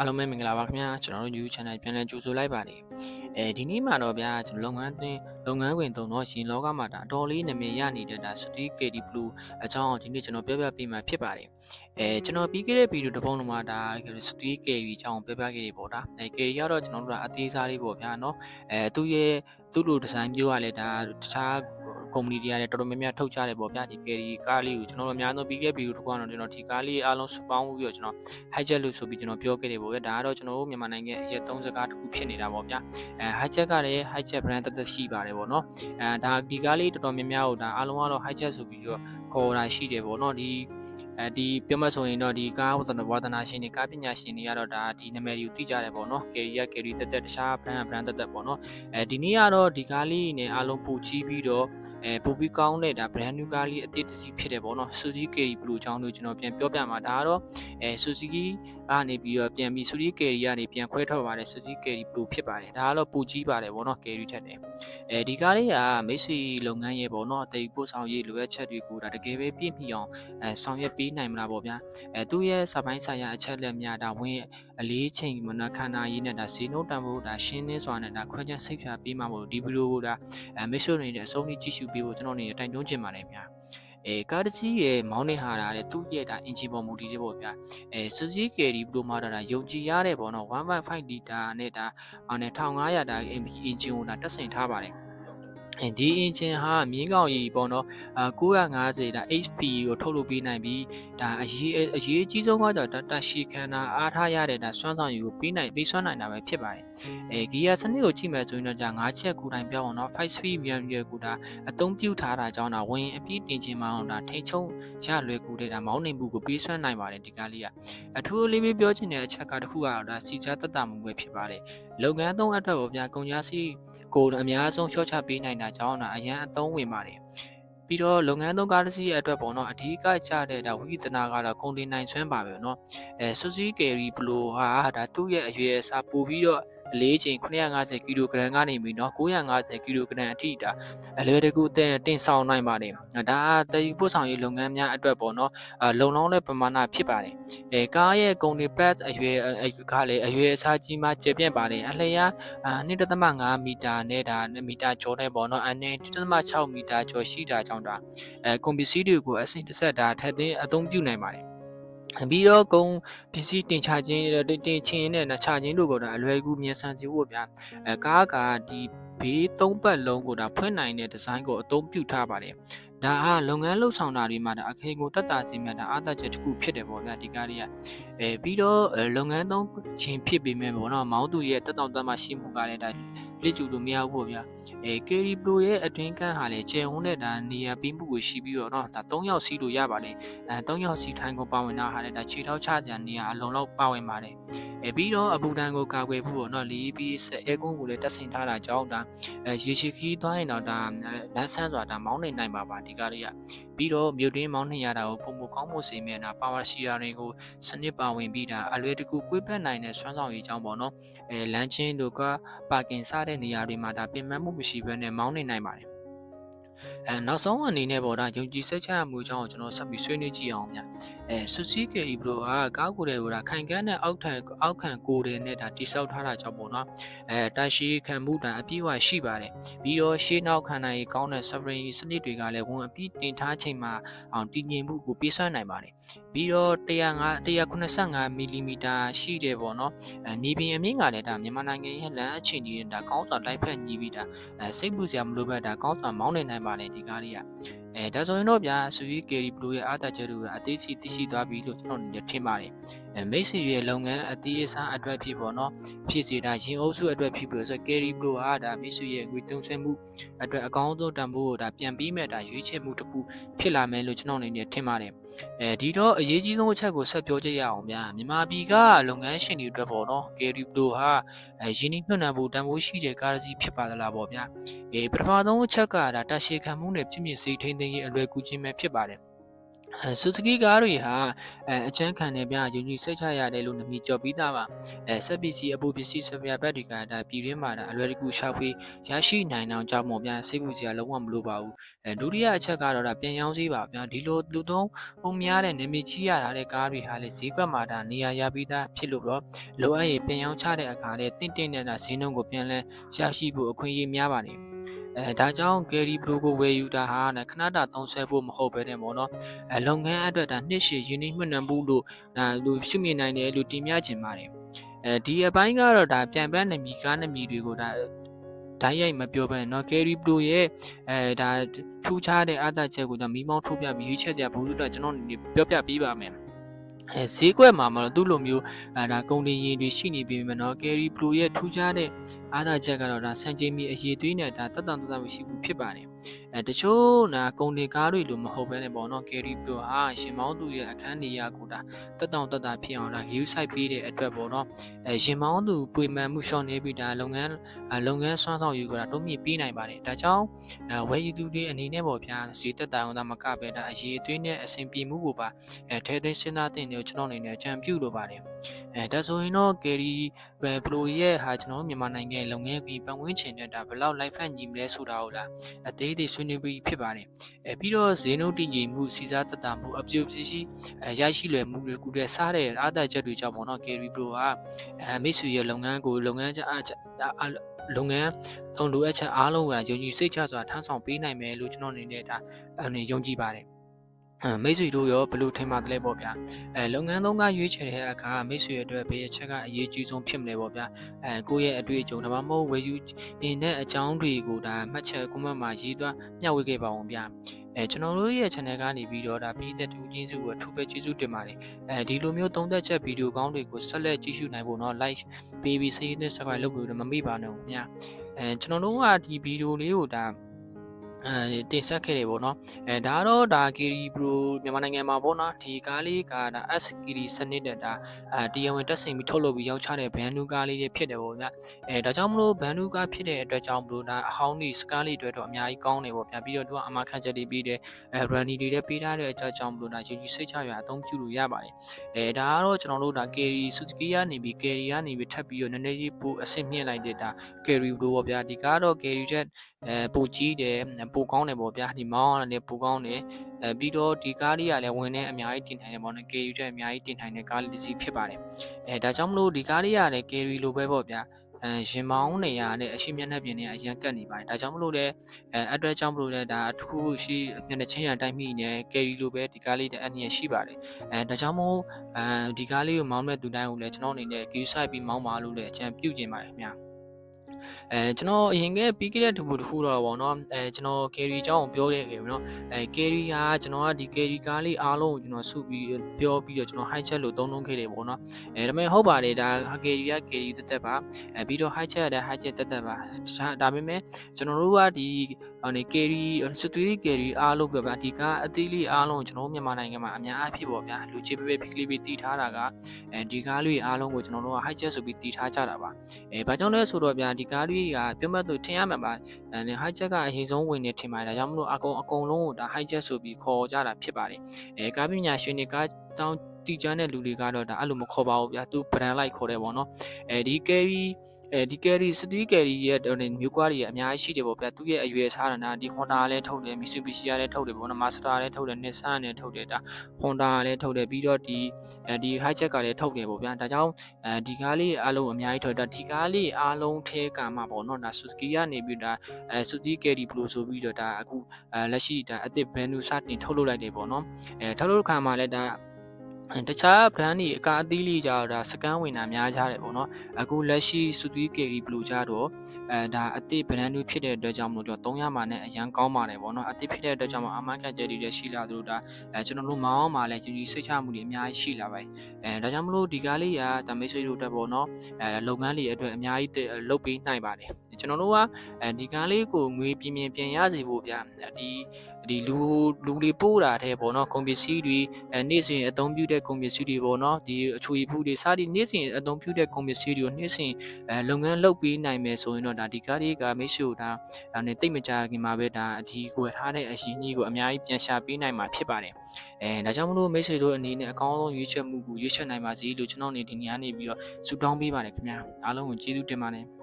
အားလုံးပဲမင်္ဂလာပါခင်ဗျာကျွန်တော်တို့ YouTube channel ပြန်လည်ကြိုဆိုလိုက်ပါတယ်အဲဒီနေ့မှာတော့ဗျာကျွန်တော်လုပ်ငန်းသွင်းလုပ်ငန်းဝင်သုံးတော့ရှင်လောကမှာဒါတော်လေးနာမည်ရနေတဲ့ဒါ City KD Blue အကြောင်းဒီနေ့ကျွန်တော်ပြပြပေးမှာဖြစ်ပါတယ်အဲကျွန်တော်ပြီးခဲ့တဲ့ဗီဒီယိုတစ်ပုံလုံးမှာဒါ City KD အကြောင်းပြပြခဲ့ပြီးပေါ့ဒါအဲ KD ကတော့ကျွန်တော်တို့ကအသေးစားလေးပေါ့ဗျာနော်အဲသူ့ရဲ့သူ့လိုဒီဇိုင်းမျိုးကလည်းဒါတခြား ကုမ္ပဏီတွေကလည်းတော်တော်များများထုတ်ကြတယ်ပေါ့ဗျာဒီ KD ကားလေးကိုကျွန်တော်တို့အများဆုံးပြီးခဲ့ဗီဒီယိုတစ်ခုကတော့ကျွန်တော်ဒီကားလေးအားလုံးစုပေါင်းပြီးတော့ကျွန်တော် hijack လို့ဆိုပြီးကျွန်တော်ပြောခဲ့တယ်ပေါ့ဗျာဒါကတော့ကျွန်တော်တို့မြန်မာနိုင်ငံအရက်သုံးစကားတစ်ခုဖြစ်နေတာပေါ့ဗျာအဲ hijack ကလည်း hijack brand တက်တက်ရှိပါတယ်ပေါ့နော်အဲဒါဒီကားလေးတော်တော်များများကိုဒါအားလုံးကတော့ hijack ဆိုပြီးတော့ခေါ်တာရှိတယ်ပေါ့နော်ဒီ အဲဒီပြောမှဆိုရင်တော့ဒီကားဝတ္တဝါဒနာရှင်တွေကားပညာရှင်တွေကတော့ဒါဒီနာမည်တွေကိုသိကြတယ်ပေါ့နော် carry ရ carry တက်တက်တခြား brand brand တက်တက်ပေါ့နော်အဲဒီနေ့ကတော့ဒီကားလေးနဲ့အားလုံးပူချီးပြီးတော့အဲပူပြီးကောင်းတဲ့ဒါ brand new ကားလေးအသစ်တစ်စီးဖြစ်တယ်ပေါ့နော် Suzuki carry blue အကြောင်းလို့ကျွန်တော်ပြန်ပြောပြမှာဒါကတော့အဲ Suzuki ကနေပြီးတော့ပြန်ပြီး Suzuki carry ကနေပြန်ခွဲထွက်ပါတယ် Suzuki carry blue ဖြစ်ပါတယ်ဒါကတော့ပူကြီးပါတယ်ပေါ့နော် carry ထက်တယ်အဲဒီကားလေးကမိတ်ဆွေလုပ်ငန်းရဲ့ပေါ့နော်အသေးပို့ဆောင်ရေးလိုအပ်ချက်တွေကိုဒါတကယ်ပဲပြည့်မီအောင်အဲဆောင်ရွက်ပေးနိုင်မလားပေါ့ဗျာအဲသူ့ရဲ့စာပိုင်းဆိုင်ရာအချက်လက်များဒါဝင်အလေးချိန်မနခန္ဓာရေးနဲ့ဒါစေနှုတ်တန်ဖို့ဒါရှင်းလင်းစွာနဲ့ဒါခွဲခြားစိတ်ဖြာပေးမှာမို့ဒီဗီဒီယိုကိုဒါအဲမိတ်ဆွေတွေနဲ့အဆုံးထိကြည့်ရှုပေးဖို့ကျွန်တော်အနေနဲ့တိုင်တွန်းချင်ပါတယ်ဗျာအဲကားတစ်စီးရဲ့မောင်းနေဟာတာတဲ့သူ့ရဲ့ဒါအင်ဂျင်ပေါ်မူတည်တယ်ပေါ့ဗျာအဲ Suzuki Carry Blue Model ဒါယုံကြည်ရတဲ့ပေါ့နော်1.5 liter နဲ့ဒါအော်နဲ့1500ဒါ MP engine ကိုဒါတက်ဆင်ထားပါတယ်အဲ ဒီ engine ဟာမြင်းကောင်ကြီးပေါ့နော်အာ950ဒါ HP ကိုထုတ်လုပ်ပေးနိုင်ပြီးဒါအရေးအရေးအကြီးဆုံးကတော့ဒါတက်ရှိခန္ဓာအားထားရတဲ့ဒါစွမ်းဆောင်ရည်ကိုပေးနိုင်ပေးစွမ်းနိုင်တာပဲဖြစ်ပါတယ်အဲဂီယာစနစ်ကိုကြည့်မယ်ဆိုရင်တော့ဒါ9ချက်ကိုယ်တိုင်ပြောင်းအောင်နော်5 speed RAM ရဲ့ကိုဒါအသုံးပြုထားတာကြောင့်ဒါဝင်အပြည့်တင်ခြင်းမအောင်ဒါထိန်ချုံရလွယ်ကူတဲ့ဒါမောင်းနေမှုကိုပေးစွမ်းနိုင်ပါတယ်ဒီကားလေးကအထူးလေးပဲပြောချင်တဲ့အချက်ကတစ်ခုကတော့ဒါစီချာတက်တာမှုပဲဖြစ်ပါတယ်လုပ်ငန်းသုံးအတွက်ပေါ့ဗျာကုန်ကြစီကိုအများဆုံးရှော့ချပေးနိုင်တာကြောင့်ဒါအရန်အသုံးဝင်ပါတယ်ပြီးတော့လုပ်ငန်းသုံးကားတစ်စီးရဲ့အတွက်ပေါ့နော်အဓိကကျတဲ့ဒါဝိသနာကတော့ကုန်တင်နိုင်ဆွမ်းပါပဲเนาะအဲ Suzuki Carry Blue ဟာဒါသူ့ရဲ့အရွယ်အစားပိုပြီးတော့ အလေးချိန်950ကီလိုဂရမ်ကနေပြီးတော့950ကီလိုဂရမ်အထိဒါအလွယ်တကူအတင်တင်ဆောင်နိုင်ပါတယ်ဒါကတည်ပို့ဆောင်ရေးလုပ်ငန်းများအတွက်ပေါ့နော်အလုံလောက်တဲ့ပမာဏဖြစ်ပါတယ်အဲကားရဲ့ကုန်တွေ pad အရွယ်ကလည်းအရွယ်အစားကြီးမှကျေပြန့်ပါတယ်အလျား1.5မီတာနဲ့ဒါမီတာကျော်နဲ့ပေါ့နော်အနေ1.6မီတာကျော်ရှိတာကြောင့်ဒါအဲကွန်ပစ္စည်းတွေကိုအဆင့်တစ်ဆက်ဒါထပ်သွင်းအသုံးပြုနိုင်ပါတယ် ပြီးတော့ကုန်းပစ္စည်းတင်ချခြင်းတင်ချင်နဲ့နှချခြင်းတို့ကတော့အလွယ်ကူမြန်ဆန်စီဖို့ဗျာအဲကားကဒီဘေးသုံးပတ်လုံးကိုဒါဖွင့်နိုင်တဲ့ဒီဇိုင်းကိုအသုံးပြုထားပါတယ် ဒါအားလုပ်ငန်းလှုပ်ဆောင်တာတွေမှာဒါအခေကိုတက်တာစီမဲ့ဒါအားတက်ချက်တစ်ခုဖြစ်တယ်ပေါ့ဗျာဒီကားတွေကအဲပြီးတော့လုပ်ငန်းသုံးခြင်းဖြစ်ပေမဲ့ပေါ့နော်မောင်းသူရဲ့တက်တောင်တက်မှရှိမှုကလည်းဒါလက်ကျူလို့မရဘူးပေါ့ဗျာအဲ Kerry Pro ရဲ့အတွင်းကန်းဟာလည်းခြေဝန်းနဲ့ဒါနေရာပြီးမှုကိုရှိပြီးတော့နော်ဒါ၃ယောက်စီးလို့ရပါတယ်အဲ၃ယောက်စီထိုင်းကိုပါဝင်တာဟာလည်းဒါခြေထောက်ချစရာနေရာအလုံးလောက်ပါဝင်ပါတယ်အဲပြီးတော့အပူတန်ကိုကာကွယ်ဖို့ပေါ့နော်လေးပြီးဆက်အဲကွန်းကိုလည်းတက်ဆင်ထားတာကြောင့်ဒါအဲရေရှိခီးသွားရင်တော့ဒါလမ်းဆန်းစွာဒါမောင်းနေနိုင်ပါပါဒီကားလေးကပြီးတော့မြို့တွင်းမောင်းနေရတာကိုပုံမကောင်းမှုစေမြဲတာပါဝါရှိရာတွေကိုစနစ်ပါဝင်ပြီးဒါအလွယ်တကူကွေးပတ်နိုင်တဲ့စွမ်းဆောင်ရည်ကြောင့်ပေါ့နော်အဲလမ်းချင်းတို့ကပါကင်စားတဲ့နေရာတွေမှာဒါပြင်ပန်းမှုမရှိဘဲနဲ့မောင်းနေနိုင်ပါတယ်အဲနောက်ဆုံးအနေနဲ့ပေါ့ဒါယုံကြည်စိတ်ချမှုကြောင့်ကျွန်တော်ဆက်ပြီးဆွေးနွေးကြည့်အောင်ဗျ အဲ Suzuki Ebro ကကားကိုယ်တွေကခိုင်ခန့်တဲ့အောက်ထံအောက်ခံကိုယ်တွေနဲ့ဒါတိစောက်ထားတာကြောင့်ပေါ့နော်အဲတာရှိခံမှုတန်အပြည့်အဝရှိပါတယ်ပြီးတော့ရှေးနောက်ခံနိုင်ကောင်းတဲ့ sovereign စနစ်တွေကလည်းဝန်အပြည့်တင်ထားချိန်မှာအောင်တည်ငြိမ်မှုကိုပေးစွမ်းနိုင်ပါတယ်ပြီးတော့105 185မီလီမီတာရှိတယ်ပေါ့နော်အဲမြေပြင်အမြင့်ကလည်းဒါမြန်မာနိုင်ငံရဲ့လမ်းအခြေအနေနဲ့ဒါကောင်းစွာလိုက်ဖက်ညီးပြီးဒါအဲစိတ်ပူစရာမလိုဘဲဒါကောင်းစွာမောင်းနေနိုင်ပါတယ်ဒီကားလေးက အဲဒါဆိုရင်တော့ဗျာဆူရီကယ်ရီဘလူးရဲ့အားသာချက်တွေကအသေးစိတ်သိရှိသွားပြီလို့ကျွန်တော်အနေနဲ့ထင်ပါတယ်အဲ မိတ်ဆွေရဲ့လုပ်ငန်းအသေးအစားအတွက်ဖြစ်ပေါ့နော်ဖြစ်စေတာရင်အုပ်စုအတွက်ဖြစ်ပြီးဆိုကယ်ရီဘလူးဟာဒါမိတ်ဆွေရဲ့ငွေတုံးဆွဲမှုအတွက်အကောင်းဆုံးတန်ဖိုးကိုဒါပြန်ပြီးမဲ့ဒါရွေးချယ်မှုတစ်ခုဖြစ်လာမယ်လို့ကျွန်တော်အနေနဲ့ထင်ပါတယ်အဲဒီတော့အရေးကြီးဆုံးအချက်ကိုဆက်ပြောကြရအောင်ဗျာမြန်မာပြည်ကလုပ်ငန်းရှင်တွေအတွက်ပေါ့နော်ကယ်ရီဘလူးဟာအဲရင်းနှီးမြှုပ်နှံဖို့တန်ဖိုးရှိတဲ့ကားစီဖြစ်ပါသလားပေါ့ဗျာအေးပထမဆုံးအချက်ကဒါတရှေခံမှုနဲ့ပြည့်မြင့်စိတ်ထိန်းသိမ်းရေးအလွယ်ကူခြင်းပဲဖြစ်ပါတယ်အဲ ဆူဇူကီကားတွေဟာအဲအချမ်းခံနေပြယူနီစိတ်ချရတယ်လို့နမီကြော်ပြီးသားပါအဲဆက်ပစ္စည်းအပူပစ္စည်းဆပြဘက်တွေကဒါပြည်ရင်းမှာဒါအလွယ်တကူရှာဖွေရရှိနိုင်အောင်ကြောင့်မို့ဗျာစိတ်မှုစရာလုံးဝမလိုပါဘူးအဲဒုတိယအချက်ကတော့ဒါပြန်ရောင်းစည်းပါဗျာဒီလိုလူသုံးပုံများတဲ့နေမီချီရတာတဲ့ကားတွေဟာလေဈေးကွက်မှာဒါနေရာရပြီးသားဖြစ်လို့တော့လိုအပ်ရင်ပြန်ရောင်းချတဲ့အခါလေတင့်တင့်နဲ့ဒါဈေးနှုန်းကိုပြန်လဲရရှိဖို့အခွင့်အရေးများပါတယ် အဲဒါကြောင့် Gary Pro ကိုဝယ်ယူတာဟာခဏတာသုံးဆွဲဖို့မဟုတ်ပဲတဲ့ပေါ့နော်အဲလုပ်ငန်းအတွက်ဒါနှစ်ရှည်ယင်းနှိမ့်နှံမှုလို့ဒါလူရှုမြင်နိုင်တယ်လို့တင်ပြချင်ပါတယ်အဲဒီအပိုင်းကတော့ဒါပြန်ပန်းနမီကားနမီတွေကိုဒါဓာတ်ရိုက်မပြောဘဲเนาะ Gary Pro ရဲ့အဲဒါထူးခြားတဲ့အားသာချက်ကိုဒါမီးမောင်းထုတ်ပြပြီးရွေးချက်ကြဘူးလို့တော့ကျွန်တော်အနေနဲ့ပြောပြပေးပါမယ်အဲဈေးကွက်မှာမလို့သူ့လိုမျိုးအဲဒါကုန်တင်ရင်တွေရှိနေပြီမယ်နော် Carry Pro ရဲ့ထူးခြားတဲ့ အားသာချက်ကတော့ဒါစံချိန်မီအရေးသွေးနဲ့ဒါတက်တန်တက်တန်မရှိဘူးဖြစ်ပါတယ်အဲတချို့နာကုန်တင်ကားတွေလိုမဟုတ်ဘဲနဲ့ပေါ့နော် Carry Pro ဟာရှင်မောင်းသူရဲ့အခန်းနေရာကိုဒါတက်တောင်တက်တာဖြစ်အောင်ဒါ view site ပေးတဲ့အတွက်ပေါ့နော်အဲရှင်မောင်းသူပွေမှန်မှုရှော့နေပြီးဒါလုပ်ငန်းလုပ်ငန်းစွမ်းဆောင်ယူကဒါတုံးမြင့်ပေးနိုင်ပါတယ်ဒါကြောင့်အဲဝယ်ယူသူတွေအနေနဲ့ပေါ့ဗျာဈေးတက်တာအောင်ဒါမကပဲဒါအရေးသွေးနဲ့အဆင်ပြေမှုကိုပါအဲထဲသိစဉ်းစားတင်တယ်ကျွန်တော်အနေနဲ့ကြံပြုလိုပါတယ်အဲဒါဆိုရင်တော့ Carry Pro ရဲ့ ဟာကျွန်တော်မြန်မာနိုင်ငံလုပ်ငန်းပြီးပတ်ဝန်းကျင်နဲ့ဒါဘယ်လောက် live ဖတ်ညီမလဲဆိုတာကိုလားအသေးသေးဆွေးနွေးပြီးဖြစ်ပါတယ်အဲပြီးတော့ဈေးနှုန်းတည်ငြိမ်မှုစီစားတက်တာမှုအပြုတ်ပစ္စည်းအဲရရှိလွယ်မှုတွေကိုလည်းစားတဲ့အားသာချက်တွေကြောင့်ပေါ့နော် Carry Pro ကအဲမိတ်ဆွေရဲ့လုပ်ငန်းကိုလုပ်ငန်းချက်အားလုပ်ငန်းသုံးလိုအပ်ချက်အားလုံးကယုံကြည်စိတ်ချစွာထမ်းဆောင်ပေးနိုင်မယ်လို့ကျွန်တော်အနေနဲ့ဒါအနေယုံကြည်ပါတယ်အဲ မိတ်ဆွေတို့ရောဘလို့ထင်ပါသလဲပေါ့ဗျာအဲလုပ်ငန်းသုံးကရွေးချယ်တဲ့အခါမိတ်ဆွေအတွက်ဘေးအချက်ကအရေးကြီးဆုံးဖြစ်မလဲပေါ့ဗျာအဲကိုယ့်ရဲ့အတွေ့အကြုံဒါမှမဟုတ်ဝယ်ယူနေတဲ့အကြောင်းတွေကိုဒါမှတ်ချက်ကွန်မန့်မှာရေးသွင်းမျှဝေခဲ့ပါအောင်ဗျာအဲကျွန်တော်တို့ရဲ့ channel ကနေပြီးတော့ဒါပြည်သက်တူချင်းစုကိုအထူးပဲကျေးဇူးတင်ပါတယ်အဲဒီလိုမျိုးသုံးသက်ချက်ဗီဒီယိုကောင်းတွေကိုဆက်လက်ကြည့်ရှုနိုင်ဖို့နော် like ပေးပြီး share နဲ့ subscribe လုပ်ဖို့မမေ့ပါနဲ့ခင်ဗျာအဲကျွန်တော်တို့ကဒီဗီဒီယိုလေးကိုဒါ အဲတင်ဆက်ခဲ့တယ်ပေါ့နော်အဲဒါတော့ဒါ Kiri Pro မြန်မာနိုင်ငံမှာပေါ့နော်ဒီကားလေးကဒါ S Kiri စနစ်တဲ့ဒါအဲတရားဝင်တက်ဆင်ပြီးထုတ်လုပ်ပြီးရောက်ချတဲ့ဘန်နူကားလေးတွေဖြစ်တယ်ပေါ့ဗျာအဲဒါကြောင့်မလို့ဘန်နူကားဖြစ်တဲ့အတွက်ကြောင့်မလို့ဒါအဟောင်းဒီစကားလေးတွေတော့အများကြီးကောင်းတယ်ပေါ့ဗျာပြီးတော့သူကအမခန့်ချက်တွေပြီးတယ်အဲ runny တွေလည်းပေးထားတဲ့အကြောင်းကြောင့်မလို့ဒါယူယူစိတ်ချရအသုံးပြုလို့ရပါတယ်အဲဒါကတော့ကျွန်တော်တို့ဒါ Kiri Suzuki ကနေပြီး Kiri ကနေပြီးထပ်ပြီးတော့နည်းနည်းလေးပိုအဆင့်မြင့်လိုက်တဲ့ဒါ Kiri Pro ပေါ့ဗျာဒီကားတော့ Kiri တဲ့အဲပိုကြီးတယ်ပိုကောင်းတယ်ပေါ့ဗျာဒီမောင်းရတယ်ပိုကောင်းတယ်အဲပြီးတော့ဒီကားလေးကလည်းဝင်နေအများကြီးတင်နိုင်တယ်ပေါ့နော် carry တဲ့အများကြီးတင်နိုင်တဲ့ကားလေးတစ်စီးဖြစ်ပါတယ်အဲဒါကြောင့်မလို့ဒီကားလေးကလည်း carry လိုပဲပေါ့ဗျာအဲရင်မောင်းနေရတဲ့အရှိမျက်နှာပြင်တွေအရင်ကတ်နေပါတယ်ဒါကြောင့်မလို့လည်းအဲအတွက်ကြောင့်မလို့လည်းဒါတစ်ခုရှိမျက်နှာချင်းရတိုက်မိနေ carry လိုပဲဒီကားလေးတဲ့အနည်းရှိပါတယ်အဲဒါကြောင့်မို့အဲဒီကားလေးကိုမောင်းတဲ့သူတိုင်းကိုလည်းကျွန်တော်အနေနဲ့ queue site ပြီးမောင်းပါလို့လည်းအကြံပြုချင်ပါတယ်ခင်ဗျာ အဲကျွန်တော်အရင်ကပြီးခဲ့တဲ့တူတစ်ခုတော့ပေါ့နော်အဲကျွန်တော် carry အကြောင်းကိုပြောခဲ့ခဲ့ပြီနော်အဲ carry ကကျွန်တော်ကဒီ carry ကားလေးအားလုံးကိုကျွန်တော်စုပြီးပြောပြီးတော့ကျွန်တော် high chat လို့သုံးလုံးခဲ့တယ်ပေါ့နော်အဲဒါပေမဲ့ဟုတ်ပါတယ်ဒါ carry က carry တက်တက်ပါအဲပြီးတော့ high chat ရတဲ့ high chat တက်တက်ပါဒါပေမဲ့ကျွန်တော်တို့ကဒီဟိုနေ carry စသွေး carry အားလုံးပဲဗျာဒီကားအသေးလေးအားလုံးကျွန်တော်မြန်မာနိုင်ငံမှာအများအပြည့်ပေါ့ဗျာလူချစ်ပဲပဲဖိကလေးပဲတီးထားတာကအဲဒီကားလေးအားလုံးကိုကျွန်တော်တို့က high chat ဆိုပြီးတီးထားကြတာပါအဲဘာကြောင့်လဲဆိုတော့ဗျာဒီကားလေးကပြောမှတ်သူထင်ရမှာပါအဲ high chat ကအရင်ဆုံးဝင်နေထင်ပါတယ်ဒါကြောင့်မလို့အကုန်အကုန်လုံးကိုဒါ high chat ဆိုပြီးခေါ်ကြတာဖြစ်ပါတယ်အဲကားပညာရှင်တွေကတောင်းတီချမ်းတဲ့လူတွေကတော့ဒါအဲ့လိုမခေါ်ပါဘူးဗျာသူ brand like ခေါ်တယ်ပေါ့နော်အဲဒီ carry အဲဒီ carry city carry ရဲ့မျိုးကွားတွေအများကြီးရှိတယ်ပေါ့ဗျာသူရဲ့အရွယ်စားတာဒီ Honda လည်းထုတ်တယ် Mitsubishi လည်းထုတ်တယ်ပေါ့နော် Mazda လည်းထုတ်တယ် Nissan လည်းထုတ်တယ်ဒါ Honda လည်းထုတ်တယ်ပြီးတော့ဒီဒီ high check ကလည်းထုတ်တယ်ပေါ့ဗျာဒါကြောင့်အဲဒီကားလေးအားလုံးအများကြီးထုတ်တာဒီကားလေးအားလုံးထဲကမှပေါ့နော်ဒါ Suzuki ကနေပြီးဒါအဲ Suzuki Carry Pro ဆိုပြီးတော့ဒါအခုအဲလက်ရှိဒါအသစ် brand new စတင်ထုတ်လုပ်လိုက်တယ်ပေါ့နော်အဲထုတ်လုပ်ခါမှာလည်းဒါ တခြား brand တွေအကာအသီးလေးကြတော့ဒါစကန်ဝင်တာများကြတယ်ပေါ့နော်အခုလက်ရှိ Suzuki Carry Blue ကြတော့အဲဒါအသစ် brand new ဖြစ်တဲ့အတွက်ကြောင့်မလို့ကျွန်တော်300မှာနဲ့အရန်ကောင်းပါတယ်ပေါ့နော်အသစ်ဖြစ်တဲ့အတွက်ကြောင့်အမှန်ကန်ချက်တွေလည်းရှိလာသလိုဒါအဲကျွန်တော်တို့မောင်းမှာလည်းကြီးကြီးစိတ်ချမှုတွေအများကြီးရှိလာပါတယ်အဲဒါကြောင့်မလို့ဒီကားလေးကဒါမိတ်ဆွေတို့တက်ပေါ့နော်အဲလုပ်ငန်းလေးအတွက်အများကြီးလုပ်ပေးနိုင်ပါတယ်ကျွန်တော်တို့ကအဲဒီကားလေးကိုငွေပြင်းပြင်းပြန်ရစေဖို့ဗျဒီဒီလူလူတွေပို့တာတဲ့ပေါ့နော်ကုန်ပစ္စည်းတွေအဲနေ့စဉ်အသုံးပြုတဲ့ကုန်ပစ္စည်းတွေပေါ့နော်ဒီအချွေဖူးတွေစသည်နေ့စဉ်အသုံးပြုတဲ့ကုန်ပစ္စည်းတွေကိုနေ့စဉ်အဲလုပ်ငန်းလုပ်ပေးနိုင်မယ်ဆိုရင်တော့ဒါဒီကားတွေကမိတ်ဆွေတို့ဒါဒါနဲ့တိတ်မကြခင်မှာပဲဒါဒီကိုထားတဲ့အရှင်ကြီးကိုအများကြီးပြန်ရှာပေးနိုင်မှာဖြစ်ပါတယ်အဲဒါကြောင့်မလို့မိတ်ဆွေတို့အနေနဲ့အကောင်းဆုံးရွေးချယ်မှုကိုရွေးချယ်နိုင်ပါစေလို့ကျွန်တော်နေဒီနေ့ကနေပြီးတော့ဆုတောင်းပေးပါတယ်ခင်ဗျာအားလုံးကိုကျေးဇူးတင်ပါတယ်